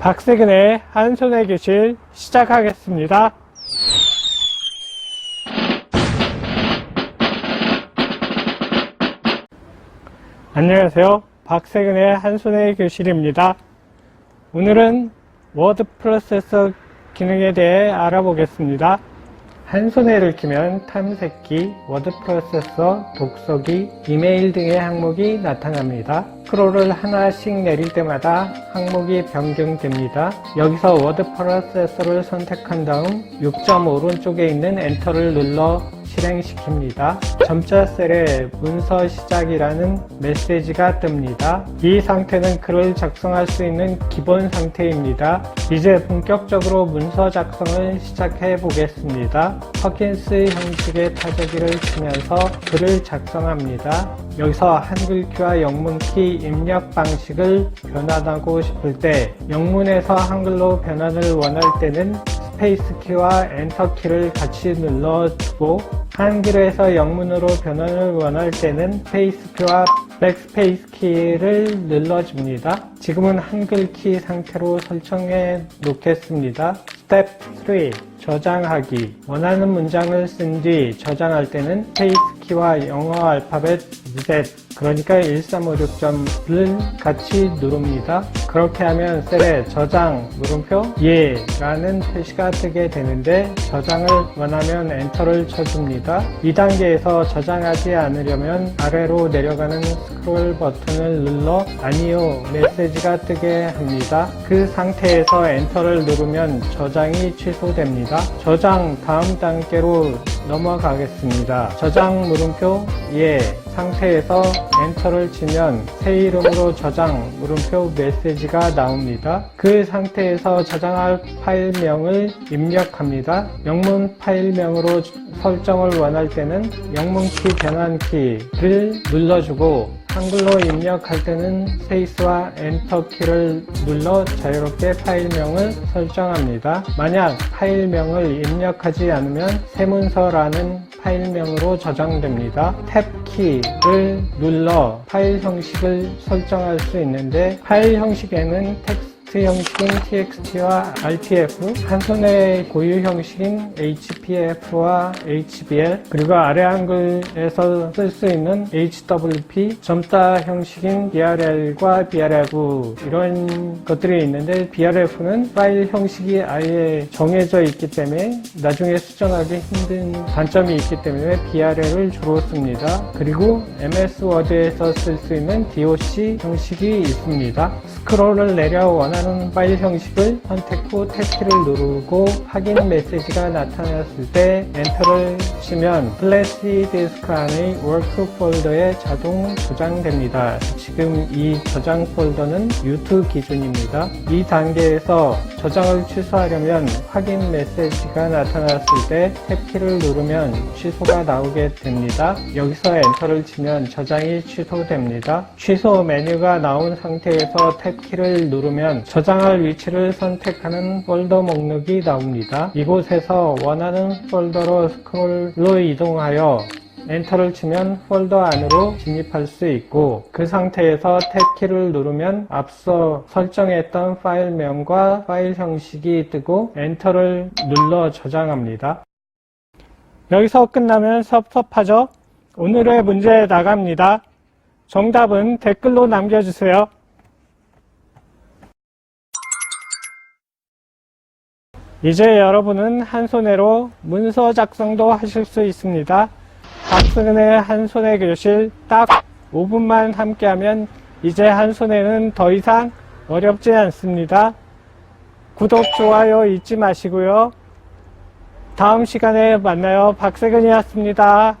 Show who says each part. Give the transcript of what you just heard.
Speaker 1: 박세근의 한 손의 교실 시작하겠습니다. 안녕하세요. 박세근의 한 손의 교실입니다. 오늘은 워드 프로세서 기능에 대해 알아보겠습니다. 한 손에 를 키면 탐색기, 워드 프로세서, 독서기, 이메일 등의 항목이 나타납니다. 스크롤을 하나씩 내릴 때마다 항목이 변경됩니다. 여기서 워드 프로세서를 선택한 다음 6점 오른쪽에 있는 엔터를 눌러 실행시킵니다. 점자 셀에 문서 시작이라는 메시지가 뜹니다. 이 상태는 글을 작성할 수 있는 기본 상태입니다. 이제 본격적으로 문서 작성을 시작해 보겠습니다. 퍼킨스 형식의 타자기를 치면서 글을 작성합니다. 여기서 한글키와 영문키 입력 방식을 변환하고 싶을 때 영문에서 한글로 변환을 원할 때는 스페이스 키와 엔터 키를 같이 눌러주고 한글에서 영문으로 변환을 원할 때는 스페이스 키와 백스페이스 키를 눌러줍니다. 지금은 한글 키 상태로 설정해 놓겠습니다. 스텝 3 저장하기 원하는 문장을 쓴 뒤 저장할 때는 스페이스 키와 영어 알파벳 Z 그러니까 1356점을 같이 누릅니다. 그렇게 하면 셀에 저장 물음표 예 라는 표시가 뜨게 되는데 저장을 원하면 엔터를 쳐줍니다. 2단계에서 저장하지 않으려면 아래로 내려가는 스크롤 버튼을 눌러 아니요 메시지가 뜨게 합니다. 그 상태에서 엔터를 누르면 저장이 취소됩니다. 저장 다음 단계로 넘어가겠습니다. 저장 물음표 예 상태에서 엔터를 치면 새 이름으로 저장 물음표 메시지가 나옵니다. 그 상태에서 저장할 파일명을 입력합니다. 영문 파일명으로 설정을 원할 때는 영문키 변환키를 눌러주고 한글로 입력할 때는 스페이스와 엔터 키를 눌러 자유롭게 파일명을 설정합니다. 만약 파일명을 입력하지 않으면 세문서라는 파일명으로 저장됩니다. 탭 키를 눌러 파일 형식을 설정할 수 있는데 파일 형식에는 텍스트 형식인 txt와 rtf, 한 손의 고유 형식인 hpf와 hbl, 그리고 아래 한글에서 쓸 수 있는 hwp, 점자 형식인 brl과 brf 이런 것들이 있는데 brf는 파일 형식이 아예 정해져 있기 때문에 나중에 수정하기 힘든 단점이 있기 때문에 brl을 주로 씁니다. 그리고 ms 워드에서 쓸 수 있는 doc 형식이 있습니다. 스크롤을 내려 원 하는 파일 형식을 선택 후 탭키를 누르고 확인 메시지가 나타났을 때 엔터를 치면 플래시 디스크 안의 워크 폴더에 자동 저장됩니다. 지금 이 저장 폴더는 유튜브 기준입니다. 이 단계에서 저장을 취소하려면 확인 메시지가 나타났을 때 탭키를 누르면 취소가 나오게 됩니다. 여기서 엔터를 치면 저장이 취소됩니다. 취소 메뉴가 나온 상태에서 탭키를 누르면 저장할 위치를 선택하는 폴더 목록이 나옵니다. 이곳에서 원하는 폴더로 스크롤로 이동하여 엔터를 치면 폴더 안으로 진입할 수 있고 그 상태에서 탭키를 누르면 앞서 설정했던 파일명과 파일 형식이 뜨고 엔터를 눌러 저장합니다. 여기서 끝나면 섭섭하죠? 오늘의 문제 나갑니다. 정답은 댓글로 남겨주세요. 이제 여러분은 한 손으로 문서 작성도 하실 수 있습니다. 박승은의 한 손의 교실 딱 5분만 함께하면 이제 한 손에는 더 이상 어렵지 않습니다. 구독, 좋아요 잊지 마시고요. 다음 시간에 만나요. 박세근이었습니다.